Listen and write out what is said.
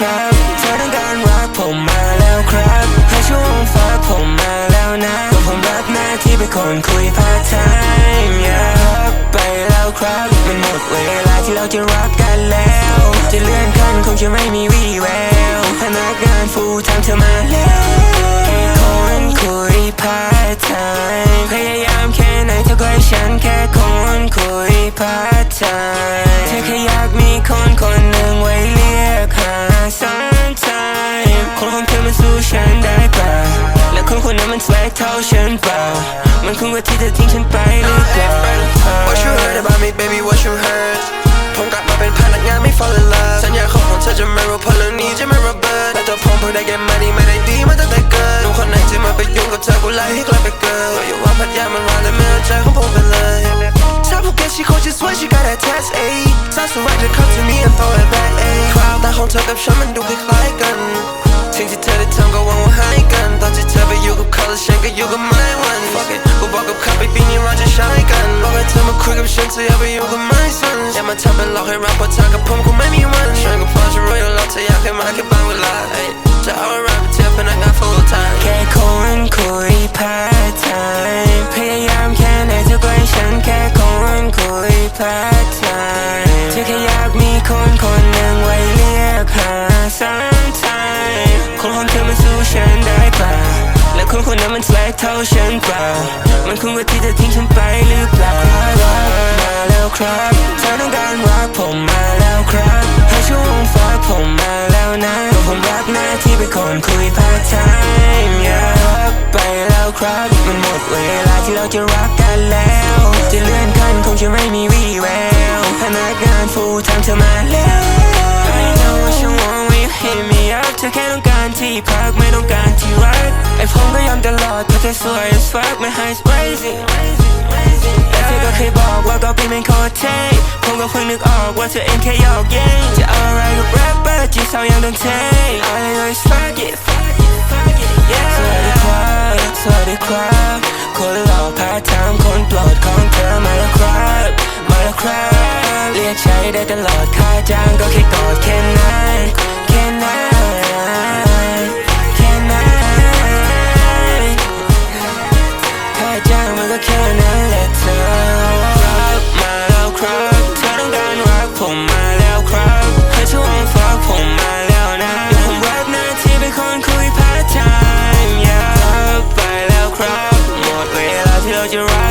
ครับ เธอต้องการรักผมมาแล้วครับ ให้ช่วงฟ้าผมมาแล้วนะตัวผมรับหน้าที่เป็นคนคุยพาร์ทไทม์ยากไปแล้วครับ มันหมดเวลาที่เราจะรักกันแล้ว จะเลื่อนขั้นคงจะไม่มีวี่แววพนักงานฟูลไทม์เธอมาแล้วคนคุยพาร์ทไทม์พยายามแค่ไหนเธอก็ให้ฉัน คนของเธอมันสู้ฉันได้เปล่าและคนคนนั้นมันสวยเท่าฉันเปล่า มันคุ้มกับที่เธอทิ้งฉันไปหรือเปล่า What you heard about me baby what you heard ผมกลับมาเป็นพนักงานไม่ fall in love สัญญาของผมเธอจะไม่รู้พราะเรื่องนี้จะไม่ระเบิดแต่ตัวผมเพิ่งได้ get money ไม่ได้ดีมาตั้งแต่เกิดหนุ่มคนไหนที่มาไปยุ่งกับเธอกูไล่ให้กลับไปเกิดก็อย่าว่าพัทยามันร้อนแต่ไม่เอาใจของผมไปเลยชาวภูเก็ต she cold she swear she got a test, ayy สาวสวยจะ come to me and throw it back ayy คราวตาของเธอกับฉันมันดูคล้ายๆกัน อยู่กับไม่วัน Fuck it กูบอกกับเขาไปปีนี้เราจะใช้กันบอกให้เธอมาคุยกับฉันเธออย่าไปอยู่กับไม่สนอย่ามาทำเป็นหลอกให้รักเพราะเธอกับผมคงไม่มีวันฉันก็พอจะรู้อยู่แล้วเธออยากให้มาแค่บางเวลาจะเอาอะไรไปเทียบพนักงาน full time แค่คนคุยพาร์ทไทม์พยายามแค่ไหนเธอก็ให้ฉันแค่คนคุยพาร์ทไทม์เธอแค่อยากมีคนคนหนึ่งไว้เรียกหา sometime คนของเธอมันสู้ฉันได้เปล่า และคนคนนั้นมันสวยเท่าฉันเปล่า มันคุ้มกับที่เธอทิ้งฉันไปหรือเปล่ามาแล้วครับเธอต้องการรักผมมาแล้วครับให้ช่วงฟ้าผมมาแล้วนะผมรักหน้าที่เป็นคนคุยพาร์ทไทม์อยากไปแล้วครับ มันหมดเวลาที่เราจะรักกันแล้ว จะเลื่อนขั้นคงจะไม่มีวี่แววพนักงานฟูทม์เธอมาแล้ว I know what you want when you hit me up เธอแค่ต้องการ ที่พักไม่ต้องการที่รักไอ้ผมก็ยอมตลอดถ้าเธอสวยสวักไม่ให้ crazy แล้เธอก็เคยบอกว่าก็เป็นเป็นคอเทผมก็เพิ่งนึกออกว่าเธอเองแค่หยอกเย้จะเอาอะไรกับแรปเปอร์จีสาวยังต้องเท I always fuck it สวัสดีครับสวัสดีครับคนหล่อพาทางคนโปรดของเธอมาแล้วครับมาแล้วครับเรียกใช้ได้ตลอดค่าจ้างก็แค่กอดแค่นั้นแค่นั้น build your eyes.